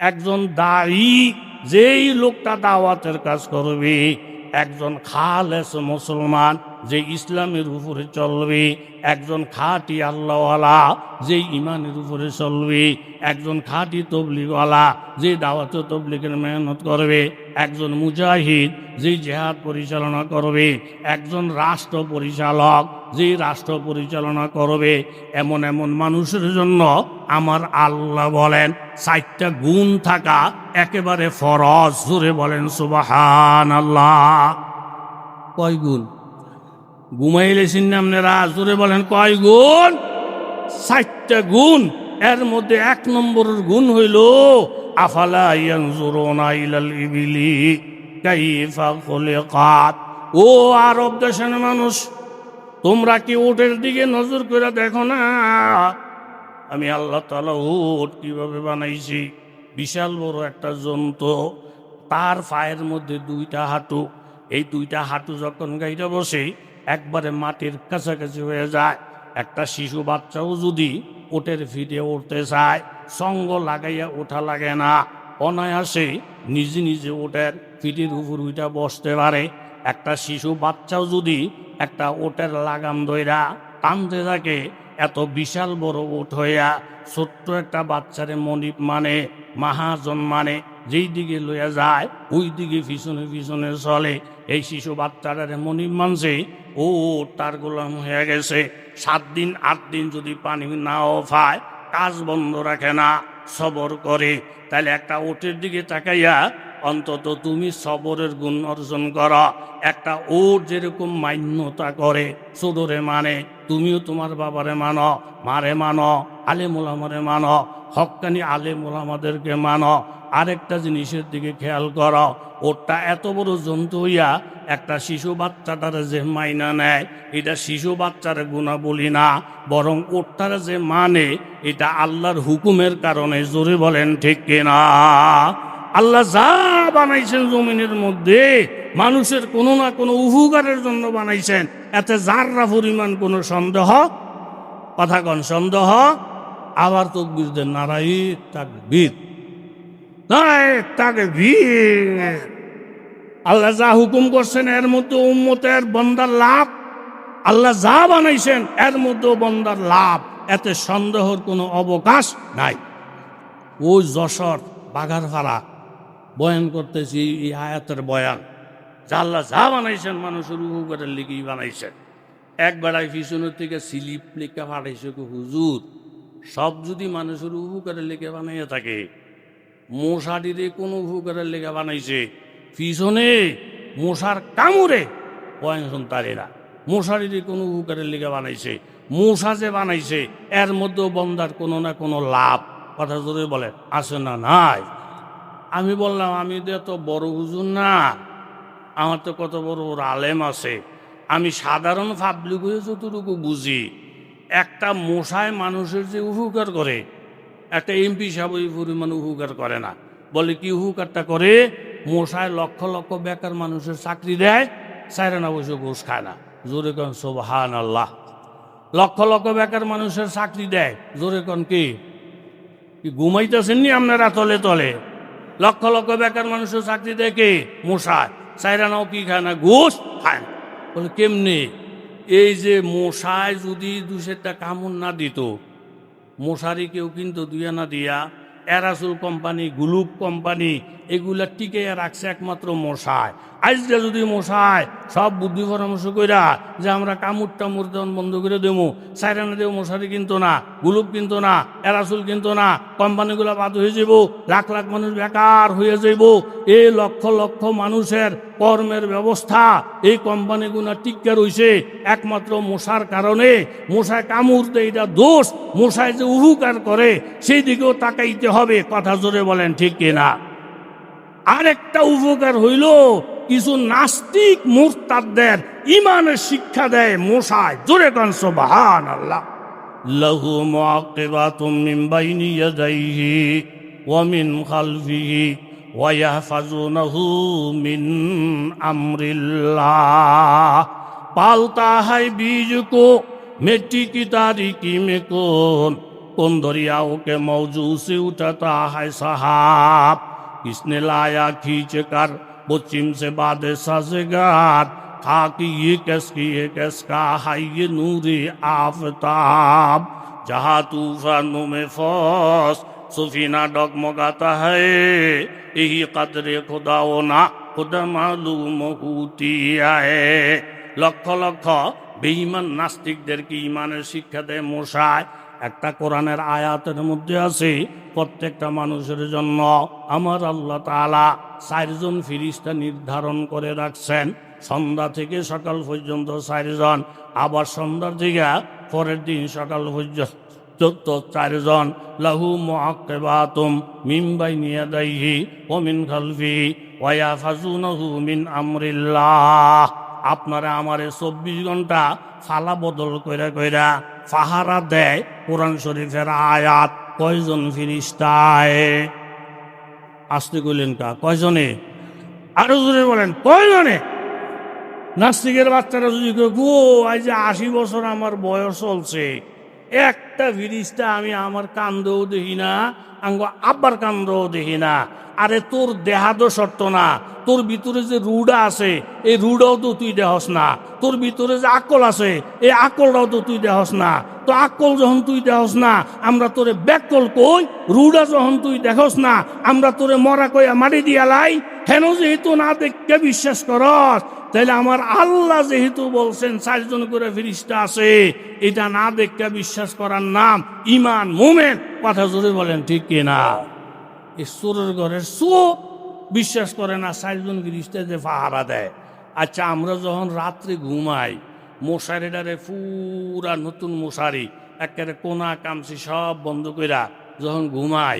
একজন দায়ী যেই লোকটা দাওয়াতের কাজ করবে একজন খালেস মুসলমান যে ইসলামের উপরে চলবে, একজন খাঁটি আল্লাহওয়ালা যে ইমানের উপরে চলবে, একজন খাঁটি তবলিগওয়ালা যে দাওয়াত তবলিগের মেহনত করবে, একজন মুজাহিদ যে জেহাদ পরিচালনা করবে, একজন রাষ্ট্র পরিচালক যে রাষ্ট্র পরিচালনা করবে, এমন এমন মানুষের জন্য আমার আল্লাহ বলেন, চারটা গুণ থাকা একেবারে ফরজ। জোরে বলেন সুবাহান আল্লাহ কয় গুণ? ঘুমাইলে আপনারা জোরে বলেন, কয় গুণ? ষাটটা গুণ। এর মধ্যে এক নম্বরের গুণ হইল, আফালা ইবিলি কাইফা খুলিকাত। ও আরব দেশের মানুষ, তোমরা কি ওটের দিকে নজর করে দেখো না? আমি আল্লাহ তালা উট কীভাবে বানাইছি? বিশাল বড় একটা জন্তু তার পায়ের মধ্যে দুইটা হাঁটু। এই দুইটা হাঁটু যখন গাইটা বসে একবারে মাটির কাছাকাছি হয়ে যায়। একটা শিশু বাচ্চাও যদি ওটের ফিটে উঠতে চায়, সঙ্গ লাগাইয়া ওঠা লাগে না। অনায়াসে নিজে নিজে ওটের ফিটির উপর উইটা বসতে পারে। একটা শিশু বাচ্চাও যদি একটা ওটের লাগাম দইরা টানতে থাকে, এত বিশাল বড় ওট হইয়া ছোট্ট একটা বাচ্চারে মনিপ মানে মাহাজন মানে যেই দিকে লইয়া যায়, ওই দিকে পিছনে পিছনে চলে। এই শিশু বাচ্চাটারে মনিপ মানছে ও, তার গোলাম হয়ে গেছে। সাত দিন, আট দিন যদি পানি নাও পায় কাজ বন্ধ রাখে না, সবর করে। তাহলে একটা ওটের দিকে তাকাইয়া অন্তত তুমি সবরের গুণ অর্জন কর। একটা ওট যেরকম মান্যতা করে, সুদরে মানে তুমিও তোমার বাবারে মানো, মারে মানো আলে মোলামারে মানো হকানি আলে মোলামাদেরকে মানো। আরেকটা জিনিসের দিকে খেয়াল করো ওটা এত বড় জন্তু হইয়া একটা শিশু বাচ্চাটারে যে মাইনা নেয়, এটা শিশু বাচ্চার গুণা বলি না, বরং ওটারে যে মানে এটা আল্লাহর হুকুমের কারণে, জোরে বলেন ঠিক কিনা? আল্লাহ যা বানাইছেন জমিনের মধ্যে, মানুষের কোনো না কোনো উপকারের জন্য বানাইছেন, এতে যাররা পরিমাণ কোনো সন্দেহ কথা কন সন্দেহ, আবার তাকবীর নারায় তাকবীর। আল্লাহ যা হুকুম করছেন, এর মধ্যে উম্মতের বন্দার লাভ। আল্লাহ যা বানাইছেন, এর মধ্যেও বন্দার লাভ। এতে সন্দেহর কোনো অবকাশ নাই। ওই যশোর বাঘারপাড়া বয়ান করতেছি এই আয়াতের বয়ান। যা আল্লাহ যা বানাইছেন, মানুষের উপকারের লিগেই বানাইছেন। এক বেড়ায় পিছনের থেকে স্লিপ লেখা পাঠাইছে হুজুর, সব যদি মানুষের উপকারের লিখে বানাইয়া থাকে মশাটিরে কোনো উপকারের লেগে বানাইছে। পিছনে মশার কামড়ে বয়ান তারেরা। মশারিরে কোনো উপকারের লেগে বানাইছে। মশা যে বানাইছে, এর মধ্যেও বন্দার কোনো না কোনো লাভ। কথা জোরে বলে, আছে না নাই? আমি বললাম, আমি তো এত বড় হুজুর না। আমার তো কত বড় বড় আলেম আছে। আমি সাধারণ পাবলিক হয়ে যতটুকু বুঝি, একটা মশায় মানুষের যে উপকার করে একটা এমপি সাহেব ওই পরিমাণ উপকার করে না। বলে, কি উপকারটা করে? মশায় লক্ষ লক্ষ বেকার মানুষের চাকরি দেয় সাইরে না বসে ঘুষ খায় না। জোরে কন সোবাহান আল্লাহ লক্ষ লক্ষ বেকার মানুষের চাকরি দেয়, জোরে কন কি? ঘুমাইতেছেন নি আপনারা তলে তলে? লক্ষ লক্ষ বেকার মানুষের চাকরি দেয় কে? মশায় সাইরা নাও কি খায় না? ঘুষ খায় বলে, কেমনে? এই যে মশায় যদি দু চারটা কামড় না দিত মশারি কেউ কিন্তু দুই আনা দিয়া এরাসুল কোম্পানি গুলুপ কোম্পানি এগুলা টিকে রাখছে একমাত্র মশায় আজকে যদি মশায় সব বুদ্ধি পরামর্শ কইরা যে আমরা কামড় টামুর দেওয়ান বন্ধ করে দেবো, সাইরানা দেবো মশারি কিনতো না গুলুপ কিনতো না, এরাসুল কিনতো না, কোম্পানিগুলো বাদ হয়ে যাব লাখ লাখ মানুষ বেকার হয়ে যাব এই লক্ষ লক্ষ মানুষের কর্মের ব্যবস্থা এই কোম্পানিগুলো টিকা রইছে একমাত্র মশার কারণে। মশায় দেয় এটা দোষ মশায় যে উপকার করে, সেই দিকেও তাকাইতে হবে, কথা জোরে বলেন ঠিক কিনা? আরেকটা উপকার হইল কিছু নাস্তিক মুরতাদদের ইমানের শিক্ষা দেয় মশায় জোরে কান সুবহান আল্লাহ লাহু মুআকিবাতুম মিন বাইনি ইয়াদাইহি ওয়া মিন খালফিহি ওয়া ইয়াহফাজুনাহু মিন আমরিল্লাহ पालता है बीज को मिट्टी की तारीकी में कौन कौन दरियाओं के मौजू से उठता है सहाब किसने लाया खींच कर पश्चिम से बाद सजगार था कि ये किसकी ये किसका है ये नूरी आफताब जहाँ तूफानों में फौस सुफीना डगमगाता है यही कदरे खुदाओ ना खुद मालूम होती है লক্ষ লক্ষ বেঈমান নাস্তিকদেরকে ইমানের শিক্ষা দেয় মশায় একটা কোরআনের আয়াতের মধ্যে আছে, প্রত্যেকটা মানুষের জন্য আমার আল্লাহ তাআলা চারজন ফিরিস্তা নির্ধারণ করে রাখছেন। সন্ধ্যা থেকে সকাল পর্যন্ত চারজন, আবার সন্ধ্যার থেকে পরের দিন সকাল পর্যন্ত চোদ্দ চারজন। লাহু মুআক্কিবাতুম মিন বাইনি ওয়া মিন আমরিল্লাহ। আপনারা আমারে চব্বিশ ঘণ্টা ফালা বদল কইরা কইরা ফাহারা দেয় কোরআন শরীফের আয়াত। কয়জন ফিরিস্তায়? আসতে করলেন কা? কয়জনে? আরও জোরে বলেন, কয়জনে? নাস্তিকের বাচ্চারা যদি গো আজ আশি বছর আমার বয়স চলছে। একটা ফিরিস্তা আমি আমার কান্দেও দেখি না, আঙ্গ আব্বার কান্দেও দেখি না। আরে তোর দেহাদো শর্ত না, তোর ভিতরে যে রুডা আছে, এই রুডাও তো তুই দেহস না। তোর ভিতরে যে আকল আছে, এই আকলটাও তো তুই দেহস না। তো আকল যখন তুই দেহস না, আমরা তোরে ব্যাকল কই, রুডা যখন তুই দেখস না, আমরা তোরে মরা কইয়া মারি দিয়া লাই। হেন যেহেতু না দেখতে বিশ্বাস করস তাইলে আমার আল্লাহ যেহেতু বলছেন, চারজন করে ফিরিস্তা আছে, এটা না দেখতে বিশ্বাস করার নাম ইমান মোমেন। কথা জোরে বলেন, ঠিক কিনা এই চোরের ঘরের চো বিশ্বাস করে না, চারজন ফিরিস্তা যে পাহারা দেয়। আচ্ছা আমরা যখন রাত্রে ঘুমাই মশারিটারে পুরা নতুন মশারি, একেবারে কোনা কামছি সব বন্ধ কইরা যখন ঘুমাই,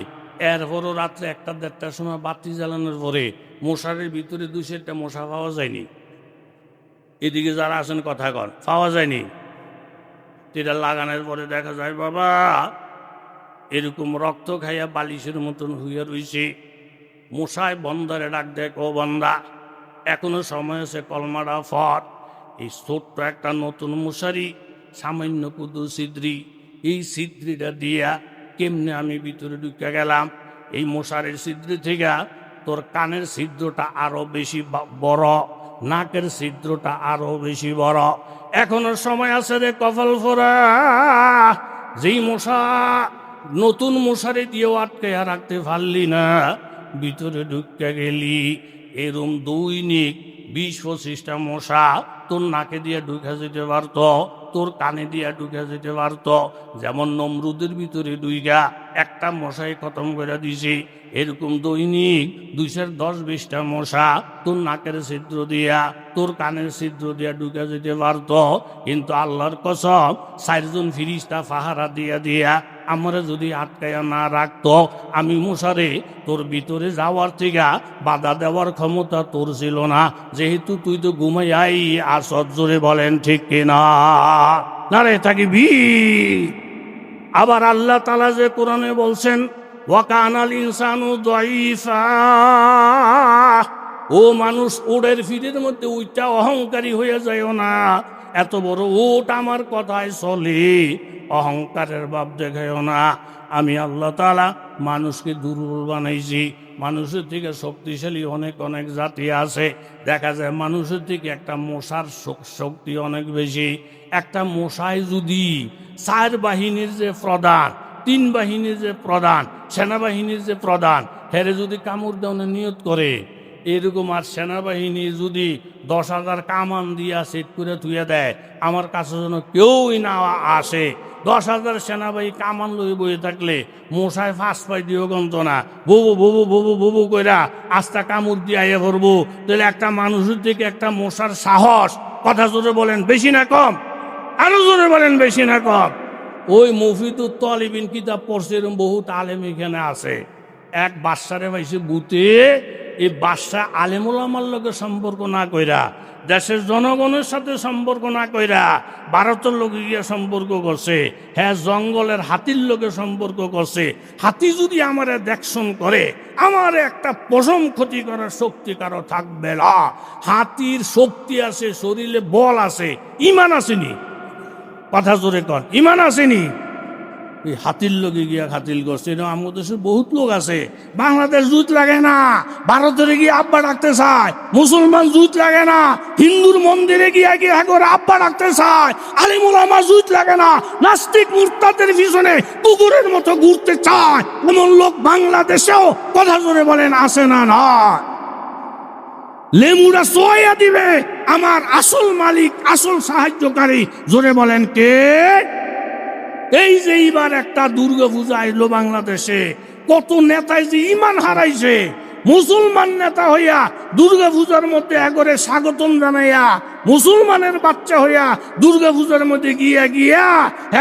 এরপরও রাত্রে একটা দেড়টার সময় বাতি জ্বালানোর পরে মশারির ভিতরে দুই চারটা মশা পাওয়া যায়নি। এদিকে যারা আছেন কথা কন, পাওয়া যায়নি। এটা লাগানোর পরে দেখা যায়, বাবা, এরকম রক্ত খাইয়া বালিশের মতন হইয়া রইছে। মশায় বন্দারে ডাক দেয়, ও বন্দা, এখনও সময় আছে কলমাটা ফট এই ছোট্ট একটা নতুন মশারি, সামান্য কুদু সিদ্রি এই সিদ্রিটা দিয়া কেমনে আমি ভিতরে ঢুকে গেলাম? এই মশারির ছিদ্রি থেকে তোর কানের ছিদ্রটা আরও বেশি বড়। নাকের ছিদ্রটা আরও বেশি বড়। এখনও সময় আছে রে কপাল ফোরা যেই মশা, নতুন মশারি দিয়েও আটকে রাখতে পারলি না, ভিতরে ঢুকতে গেলি। এরম দৈনিক বিশ পঁচিশটা মশা তোর নাকে দিয়ে ঢুকে যেতে পারত। তোর কানে দিয়া ঢুকে যেতে পারত। যেমন নমরুদের ভিতরে ডুইগা একটা মশাই খতম করে দিছি। এরকম দৈনিক দুইশের দশ বিশটা মশা তোর নাকের ছিদ্র দিয়া, তোর কানের ছিদ্র দিয়া ঢুকে যেতে পারত। কিন্তু আল্লাহর কসম, চারজন ফিরিস্তা ফাহারা দিয়া দিয়া আমরা যদি আটকাইয়া না রাখতো, আমি মশারে তোর ভিতরে যাওয়ার থেকে বাধা দেওয়ার ক্ষমতা তোর ছিল না। যেহেতু তুই তো ঘুমাইয়াই আর সজ্জরে বলেন, ঠিক কিনা? না রে থাকিবি আবার আল্লাহ তালা যে কোরআনে বলছেন, ওয়াকানাল ইনসানু দইফা ও মানুষ ওড়ের ফিরের মধ্যে ওইটা অহংকারী হয়ে যায় না। এত বড় ওট আমার কথায় চলে। অহংকারের ভাব দেখায় না। আমি আল্লাহ তালা মানুষকে দুর্বল বানাইছি। মানুষের থেকে শক্তিশালী অনেক অনেক জাতি আছে। দেখা যায় মানুষের থেকে একটা মশার শক্তি অনেক বেশি। একটা মশায় যদি চার বাহিনীর যে প্রধান, তিন বাহিনীর যে প্রধান, সেনাবাহিনীর যে প্রধান, হেরে যদি কামড় দেওয়ার নিয়ত করে এরকম আর সেনাবাহিনী যদি দশ হাজার কামান দিয়া সেট করে থুয়ে দেয়, আমার কাছে যেন কেউই না আসে। দশ হাজার সেনাবাহিনী কামান লই বয়ে থাকলে মশায় ফাঁস পাই দিও গন্ত না। বুবু বুবু বুবু বুবু কইরা আস্তা কামড় দিয়ে আইয়া ভরবো তাহলে একটা মানুষের থেকে একটা মশার সাহস, কথা জোরে বলেন, বেশি না কম? আরও জোরে বলেন, বেশি না কম? ওই মফিদুর তলিবিন কিতাব পড়ছে এরকম বহুত আলেম এখানে আছে। এক বাচ্চারে পাইছে বুতে এই বাচ্চা আলেমুল আমার লোকের সম্পর্ক না কইরা, দেশের জনগণের সাথে সম্পর্ক না কইরা ভারতের লোকে গিয়ে সম্পর্ক করছে হ্যাঁ জঙ্গলের হাতির লোকে সম্পর্ক করছে। হাতি যদি আমার দেখশন করে, আমার একটা পশম ক্ষতি করার শক্তি কারও থাকবে না। হাতির শক্তি আছে, শরীরে বল আছে, ইমান আসেনি। কথা জোরে কর ইমান আসেনি। এই হাতির লগে গিয়া হাতিল করছে। এরকম আমাদের দেশে বহুত লোক আছে। বাংলাদেশ জুত লাগে না। ভারতের গিয়ে আব্বা ডাকতে চায়। মুসলমান জুত লাগে না। হিন্দুর মন্দিরে গিয়া গিয়া করে আব্বা ডাকতে চায়। আলিমুল আমার জুত লাগে না। নাস্তিক মুরতাদের পিছনে কুকুরের মতো ঘুরতে চায়। এমন লোক বাংলাদেশেও কথা জোরে বলেন আসে না না লেমুরা সোয়া দিবে। আমার আসল মালিক, আসল সাহায্যকারী জোরে বলেন কে? এই যে এইবার একটা দুর্গা পূজা এলো বাংলাদেশে কত নেতাই যে ইমান হারাইছে। মুসলমান নেতা হইয়া দুর্গা পূজার মধ্যে একরে স্বাগতম জানাইয়া, মুসলমানের বাচ্চা হইয়া দুর্গা পূজার মধ্যে গিয়া গিয়া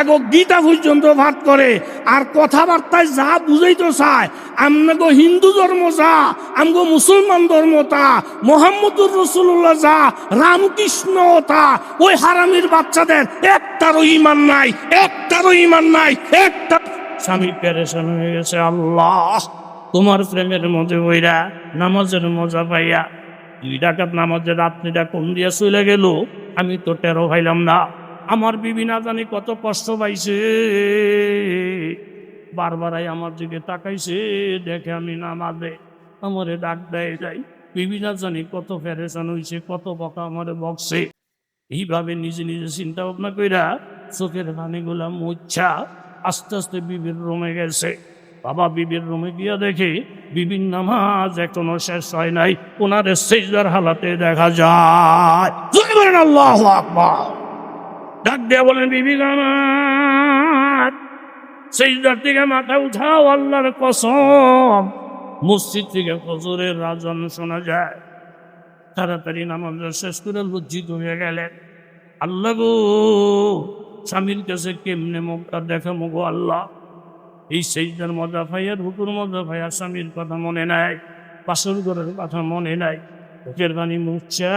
এক গীতা পর্যন্ত ভাত করে। আর কথাবার্তায় যা বুঝাইতে চায়, আমগো হিন্দু ধর্ম যা, আমগো মুসলমান ধর্ম তা, মোহাম্মদুর রসুল্লাহ যা, রামকৃষ্ণ তা, ওই হারামির বাচ্চাদের একটারও ইমান নাই, একটারও ইমান নাই, একটা স্বামী পেরেশান হয়ে গেছে, আল্লাহ। তোমার প্রেমের মধ্যে বইরা, নামাজের মজা পাইয়া, দুই ডাকাত নামাজের রাত্রিটা কম দিয়া চলে গেল, আমি তো টেরো ভাইলাম না। আমার বিবি না জানি কত কষ্ট পাইছে। বারবারাই আমার দিকে তাকাইছে, দেখে আমি নামাজে আমারে ডাক দেয় যাই বিবি না জানি কত ফেরেশান হয়েছে কত বকা আমারে বকছে। এইভাবে নিজে নিজে চিন্তা ভাবনা কইরা চোখের পানিগুলা মুচ্ছা আস্তে আস্তে বিবির রুমে গেছে। বাবা বিবির রুমে গিয়া দেখি বিবির নামাজ এখনও শেষ হয় নাই। ওনার সেজদার হালাতে দেখা যায়। আল্লাহ ডাক দিয়া বলেন, বিবি আমার সেজদার থেকে মাথা উঠাও, আল্লাহর কসম। মসজিদ থেকে ফজরের রাজন শোনা যায়। তাড়াতাড়ি নামাজ শেষ করে লজ্জিত হয়ে গেলেন। আল্লাহ গো, স্বামীর কাছে কেমনে মুখটা দেখা গো আল্লাহ? এই সেইদার মজা ভাইয়ার হুকুর মজা ভাইয়া স্বামীর কথা মনে নাই, পাশর ঘরের কথা মনে নাই। বুকের বাণী মুচ্ছা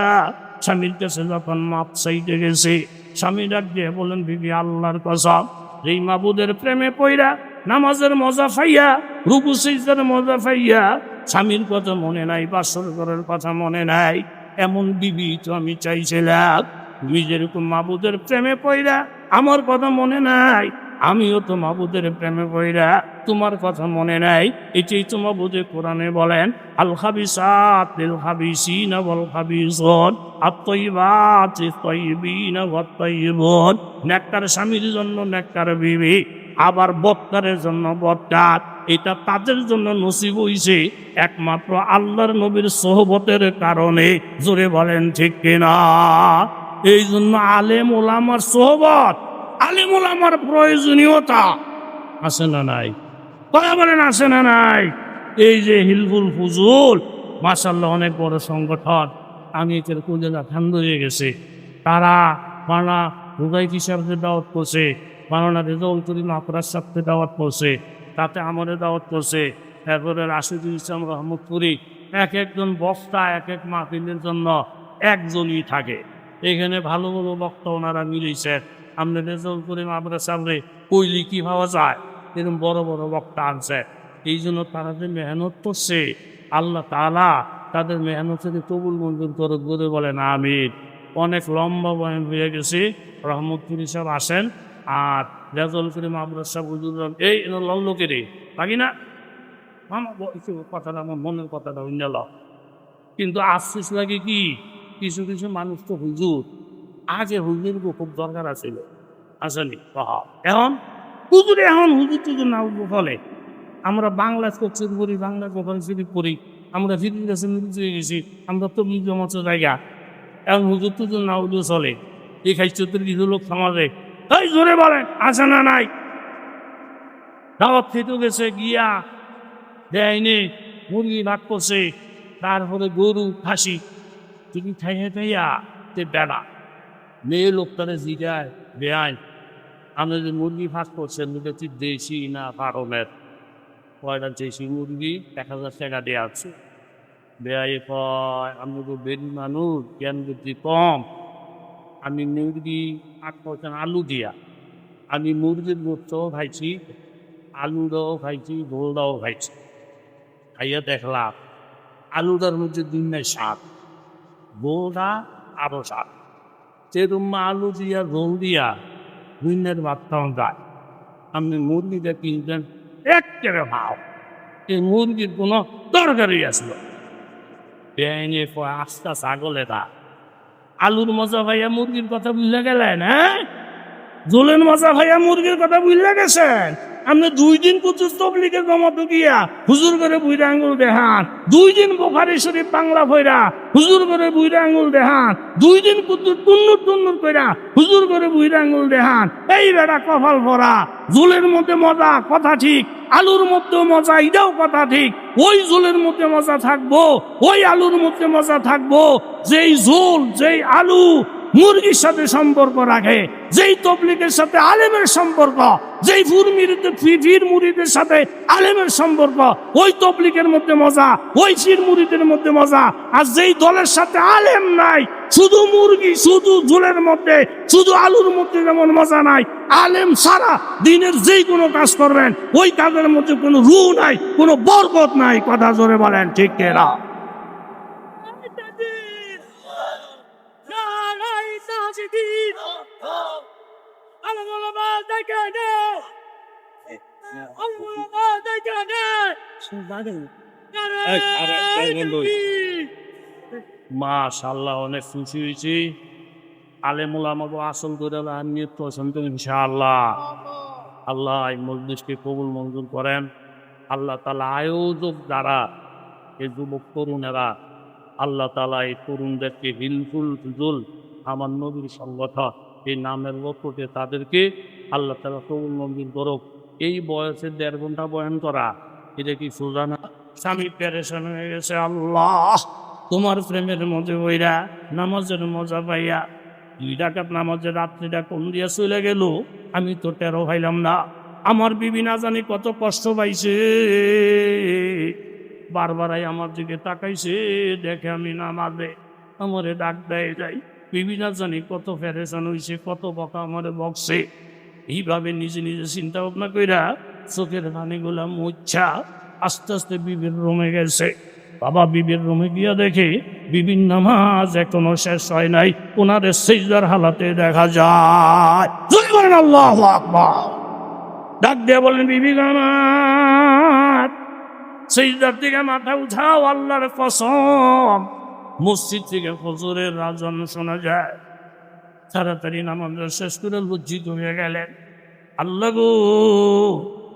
স্বামীর কাছে যখন মাপ চাইতে গেছে, স্বামী ডাক দিয়ে বলেন বিবি, আল্লাহর কথা এই মাবুদের প্রেমে পইরা নামাজের মজা ফাইয়া, রুকু সেইদার মজা ফাইয়া স্বামীর কথা মনে নাই, পাশর ঘরের কথা মনে নাই। এমন বিবি তো আমি চাইছিলাম, তুমি যেরকম মাবুদের প্রেমে পইরা আমার কথা মনে নাই আমিও তো মাবুদের প্রেমে পইরা তোমার কথা মনে নাই। এটাই তো মাবুদে কোরআনে বলেন, আল ওয়াত-তাইয়িবুন নেককার স্বামীর জন্য নেককার বিবি, আবার বৎকারের জন্য বৎকার। এটা তাদের জন্য নসিব হইছে, একমাত্র আল্লাহর নবীর সোহবতের কারণে। জোরে বলেন ঠিক কিনা? এই জন্য আলেম ওলামার সোহবত আলেম ওলামার প্রয়োজনীয়তা। আছে না নাই? কথা বলেন, আছে না নাই? এই যে হিলফুল ফুজুল মাসাল্লাহ অনেক বড় সংগঠন। আমি এদের কুলেরা ঠান্ডা হয়ে গেছে। তারা মানা হুদাই হিসাবে দাওয়াত করছে মানানা রেজাউল করিম আপনার সাথে দাওয়াত করছে, তাতে আমাদের দাওয়াত করছে। এরপরে রাশিদুল ইসলাম রহমতপুরি এক একজন বস্তা এক এক মাহফিলের জন্য একজনই থাকে। এখানে ভালো ভালো বক্তা ওনারা মিলিয়েছেন আপনি রেজাউল করিম আপনার সামনে কইলি কি পাওয়া যায়? এরকম বড় বড় বক্তা আনছে। এই জন্য তারা যে মেহনত করছে, আল্লাহ তালা তাদের মেহনতের কবুল মঞ্জুর করে বলে বলেন আমির অনেক লম্বা বয়ান হয়ে গেছে রহমতপুর সাহেব আসেন, আর রেজল করিম আবরার সাহেব হুজুর এই লল্লকে রে লাগি না? আমার কথাটা, আমার মনের কথাটা হইল কিন্তু আফসোস লাগে কি? কিছু কিছু মানুষ তো হুজুর আগে হুজুর খুব দরকার আছিল। কহা। এখন হুজুর এখন হুজুর টুজুর না ফলে আমরা বাংলা কোচিং করি বাংলা কোপাল শরীফ করি আমরা ফিরির কাছে মিলিত হয়ে গেছি। আমরা তো মিলিত মতো জায়গা। এখন হুজুর টুজুর না উঠলেও চলে। এই খাইছে তোর কিছু লোক সমাজে। এই জোরে বলেন, আছে না নাই? দাওয়াত খেতে গেছে, গিয়া দেয়নি, মুরগি ভাগ করছে। তারপরে গরু, খাসি। তুমি খাইয়ে খাইয়া তে বেড়া। মেয়ে লোকটারে জিগায় বেআইন আমরা যে মুরগি ভাগ করছেন দেখছি দেশি না ফার্মের। কয়টা দেশি মুরগি? এক হাজার টাকা দেওয়া আছে। বেআই কয়, আমি তো বেরি মানুষ, জ্ঞান বুদ্ধি কম। আমি মুরগি ভাগ করছেন আলু দিয়া। আমি মুরগির গোস্তও খাইছি, আলুটাও খাইছি ঝোলটাও খাইছি। খাইয়া দেখলাম, আলুটার মধ্যে দিন নাই স্বাদ। বোলটা আরও স্বাদ। সেরকম আলু দিয়া ঝোল দিয়া দুইনের খাওয়া যায় আপনি মুরগিটা কিনতেন এক কেড়ে ভাও। এই মুরগির কোনো দরকারই আসলো বেআইনি আস্তা ছাগল এটা। আলুর মজা ভাইয়া মুরগির কথা বুঝলে গেলেন হ্যাঁ? জোলের মজা ভাইয়া মুরগির কথা বুঝলে গেছেন? আপনি দুই দিন কুচুর তবলিগের জমাত গিয়া, হুজুর করে বুইরা আঙ্গুল দেহান। দুই দিন বোখারি শরীফ বাংলা ভৈরা হুজুর করে বুইরা আঙ্গুল দেহান। দুই দিন কুচুর টুন্নুর টুন্নুর কইরা, হুজুর করে বুইরা আঙ্গুল দেহান। এই বেড়া কপাল ভরা, জোলের মধ্যে মজা, কথা ঠিক। আলুর মধ্যে মজা, এটাও কথা ঠিক। ওই জোলের মধ্যে মজা থাকব, ওই আলুর মধ্যে মজা থাকব। যেই জোল, যেই আলু মুরগির সাথে সম্পর্ক রাখে, যেই তবলিকের সাথে আলেমের সম্পর্ক, যেই ফুর ফির মুরিদের সাথে আলেমের সম্পর্ক, ওই তবলিকের মধ্যে মজা, ওই ফির মুরিদের মধ্যে মজা। আর যেই দলের সাথে আলেম নাই, শুধু মুরগি, শুধু ঝোলের মধ্যে, শুধু আলুর মধ্যে যেমন মজা নাই, আলেম সারা দিনের যেই কোনো কাজ করবেন, ওই কাজের মধ্যে কোনো রু নাই, কোনো বরকত নাই, কথা জোরে বলেন, ঠিক কেনা মাশাল্লাহ অনেক খুশি হয়েছি। আলেমুল আমাকে আসল করে নিয়ে পছন্দ ইনশাআল্লাহ। আল্লাহ এই মজলিসকে কবুল মঞ্জুর করেন। আল্লাহ তালা আয়োজক দ্বারা এই যুবক তরুণেরা আল্লাহ তালা এই তরুণদেরকে হিলফুল ফুজুল আমার নবীর সংগঠন এই নামের লক্ষ্যকে তাদেরকে আল্লাহ তালা কবুল মঞ্জুর করুক। এই বয়সে দেড় ঘণ্টা বয়ান করা, এটা কি সোজা না স্বামী প্যারেশন হয়ে গেছে, আল্লাহ। তোমার প্রেমের মধ্যে ওইরা নামাজের মজা পাইয়া, দুই ডাকাত নামাজের রাত্রিটা কোন দিয়া চলে গেল? আমি তো টেরো পাইলাম না। আমার বিবি না জানি কত কষ্ট পাইছে। বারবারাই আমার দিকে তাকাইছে, দেখে আমি নামাজে আমারে ডাক দেয় যাই বিবি না জানি কত ফেরেশান হইছে, কত বকা আমারে বকছে। এইভাবে নিজে নিজে চিন্তা ভাবনা কইরা চোখের পানিগুলা মুচ্ছা আস্তে আস্তে বিবির রুমে গেছে। বাবা বিবির রুমে গিয়া দেখে বিবির নামাজ এখনও শেষ হয় নাই ওনারে সেজদার হালাতে দেখা যায়। আল্লাহ ডাক দিয়ে বলেন, বিবি গামাত সেজদার থেকে মাথা উঠাও, আল্লাহর কসম। মসজিদ থেকে ফজরের রাজন শোনা যায়। তাড়াতাড়ি নামাজ শেষ করে লজ্জিত হয়ে গেলেন। আল্লাহ গো,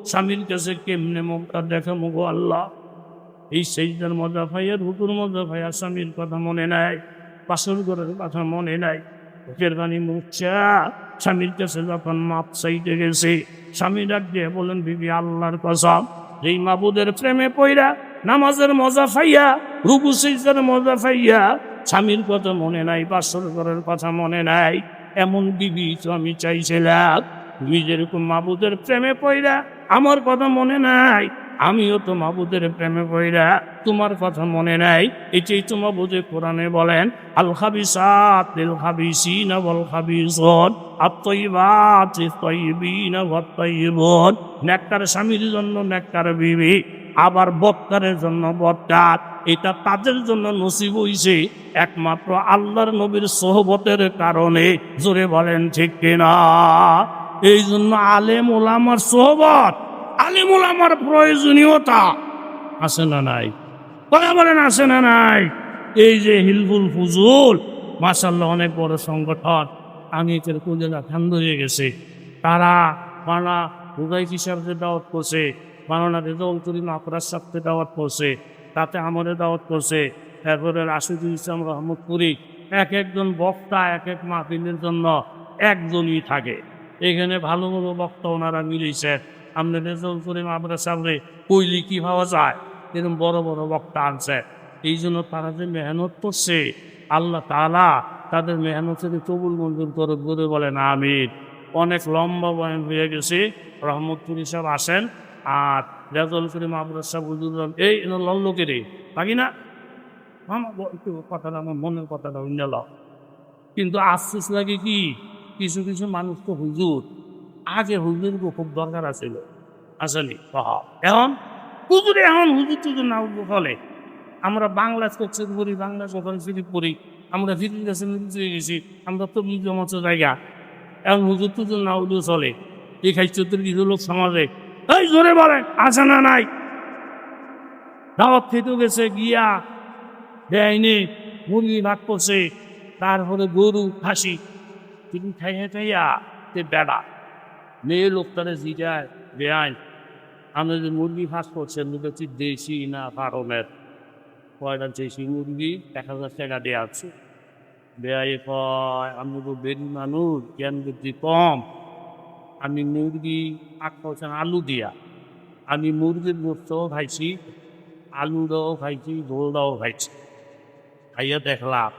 স্বামীর কাছে কেমনে মুখটা দেখে মুখ আল্লাহ? এই সেইদার মজা ভাইয়া রুকুর মজা ভাইয়া স্বামীর কথা মনে নাই পাশর ঘরের কথা মনে নাই। চোখের পানি মুখছা স্বামীর কাছে যখন মাপ চাইতে গেছে, স্বামী ডাক দিয়ে বলেন, বিবি, আল্লাহর কসম, এই মাবুদের প্রেমে পইরা নামাজের মজা ফাইয়া, রুকু সেইদার মজা ফাইয়া, স্বামীর কথা মনে নাই পাশর ঘরের কথা মনে নাই। এমন বিবি তো আমি চাইছিলাম, তুমি যেরকম মাবুদের প্রেমে পইরা আমার কথা মনে নাই, আমিও তো মাবুদের প্রেমে পইরা তোমার কথা মনে নাই। এটাই তো মাবুদে কোরআনে বলেন, আল খাবিসাত লিল খাবিসিন ওয়াল খাবিসুন আত-তাইয়িবাত লিত-তাইয়িবিন ওয়াত-তাইয়িবুন নেককার স্বামীর জন্য নেককার বিবি। আবার বক্তারের জন্য বক্তার এটা তাদের জন্য নসিব হইছে একমাত্র আল্লাহর নবীর সোহবতের কারণে। জোরে বলেন ঠিক কিনা? এই জন্য আলেম ওলামার সোহবত, আলেম ওলামার প্রয়োজনীয়তা আছে না নাই? কথা বলেন আছে না নাই? এই যে হিলফুল ফুজুল মাসাল্লাহ অনেক বড় সংগঠন আমি এদের ঠান্ড হয়ে গেছে। তারা মানা হুদাই হিসাবে দাওয়াত করছে। মানানা রেজাউল করিম আপনার সাথে দাওয়াত করছে, তাতে আমাদের দাওয়াত করছে। তারপরে রাশিদুল ইসলাম রহমতপুরি এক একজন বক্তা, এক এক মাহফিলের জন্য একজনই থাকে। এখানে ভালো ভালো বক্তা ওনারা মিলেছে। আপনি রেজাউল করিম আপনার সামনে কইলি কি পাওয়া যায়? এরকম বড় বড় বক্তা আনছে। এই জন্য তারা যে মেহনত করছে, আল্লাহ তালা তাদের মেহনতের কবুল মঞ্জুর করে করে বলেন আমির অনেক লম্বা বয়ান হয়ে গেছে। রহমতপুরি সব আসেন। আর রেজাউল করিম আবুল সাহেব হুজুর এই লল্লকে রে বাকি না? আমার কথাটা আমার মনের কথাটা অন্য কিন্তু আফসোস লাগে কি? কিছু কিছু মানুষ তো হুজুর, আগে হুজুর খুব দরকার আছিল। আসলে এখন? হুজুরে এখন হুজুর টুজুর না উঠবো ফলে আমরা বাংলা কোচিং পড়ি বাংলা কোথাও ফিরিপ পড়ি, আমরা ফিরিপ গেছি মিলিয়ে গেছি, আমরা তো মিলিয়ে মতো জায়গা। এখন হুজুর টুজুর না উঠলেও চলে। এই খাই চতুর কিছু লোক সমাজে? এই জোরে বলেন, আছে না নাই? দাওয়াত খেতেও গেছে, গিয়া দেয়নি, মুরগি ভাগ করছে তারপরে গরু, খাসি। তিনি খাইয়া খাইয়া তে বেড়া। মেয়ে লোকটারে জিজায়, বেআইন। আমি যে মুরগি ফাঁস করছেন দেখছি দেশি না ফার্মের। কয়টা দেশি মুরগি? এক হাজার টাকা দেওয়া আছে। বেআই কয় আমি তো বেরি মানুষ, জ্ঞান বুদ্ধি কম। আমি মুরগি করছেন, আলু দিয়া। আমি মুরগির গোস্তও খাইছি, আলুটাও খাইছি, ঝোলটাও খাইছি। খাইয়া দেখলাম,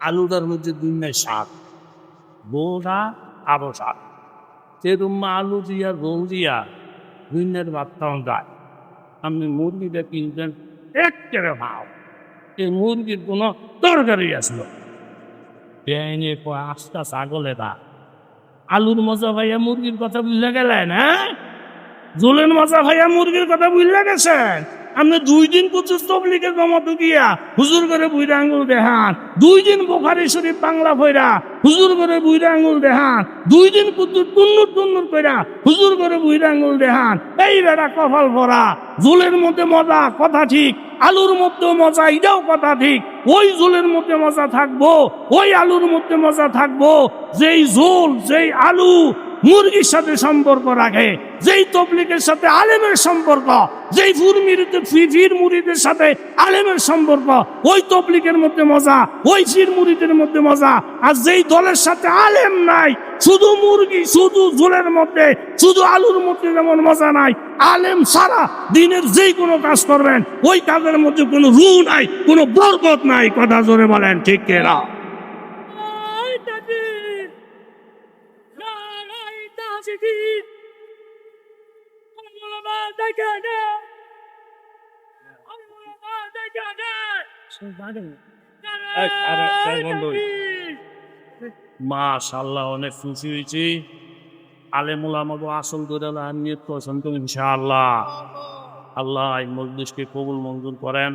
আলুটার মধ্যে দুই দুনিয়ায় শাক বোটা আরও শাক। সেরকম আলু দিয়া, ঝোল দিয়া দুনিয়ার ভাতটাও যায়। আপনি মুরগিটা কিনতেন একেবারে ভাও এই মুরগির কোনো তরকারি আসলো। বেআইনে কয়, আস্তা ছাগলেরা। আলুর মজা ভাইয়া মুরগির কথা বুঝলে গেলেন হ্যাঁ? জোলের মজা ভাইয়া মুরগির কথা বুঝলে গেছেন? আপনি দুই দিন পঁচিশ তবলিকে জমাতে গিয়া হুজুর করে বুইরা আঙ্গুল দেখান দুই দিন বোখারি শরীফ বাংলা ভৈরা হুজুর করে বুইরা আঙ্গুল দেখান দুই দিন কুতুর টুন্নুর টুন্নুর কইরা হুজুর করে বুইরা আঙ্গুল দেখান এই বেড়া কপাল ভরা জোলের মধ্যে মজা, কথা ঠিক। আলুর মধ্যে মজা, এটাও কথা ঠিক। ওই জোলের মধ্যে মজা থাকব, ওই আলুর মধ্যে মজা থাকব। যেই জোল যেই আলু মুরগির সাথে সম্পর্ক রাখে, যেই তবলিকের সাথে আলেমের সম্পর্ক, যেই ফুর মিরিতে ফির মুড়িদের সাথে আলেমের সম্পর্ক, ওই তবলিকের মধ্যে মজা, ওই ফির মুড়িদের মধ্যে মজা। আর যেই দলের সাথে আলেম নাই, শুধু মুরগি, শুধু ঝোলের মধ্যে, শুধু আলুর মধ্যে যেমন মজা নাই। আলেম সারা দিনের যেই কোনো কাজ করবেন, ওই কাজের মধ্যে কোনো রু নাই, কোনো বরকত নাই, কথা জোরে বলেন, ঠিক কেরা মাশাল্লাহ অনেক খুশি হয়েছি। আলেমুল আমাকে আসল করে নিয়ে পছন্দ ইনশাআল্লাহ। আল্লাহ এই মজলিসকে কবুল মঞ্জুর করেন।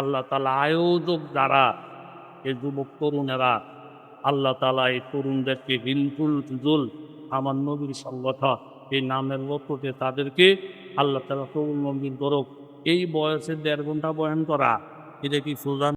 আল্লাহ তালা আয়োজক দ্বারা এই যুবক তরুণেরা আল্লাহ তালা এই তরুণদেরকে হিলফুল জুল আমার নবীর সংগঠন এই নামের লক্ষ্যতে তাদেরকে আল্লাহ তালা কবুল মঞ্জুর করুক। এই বয়সে দেড় ঘণ্টা বয়ান করা, এটা কি সুজান?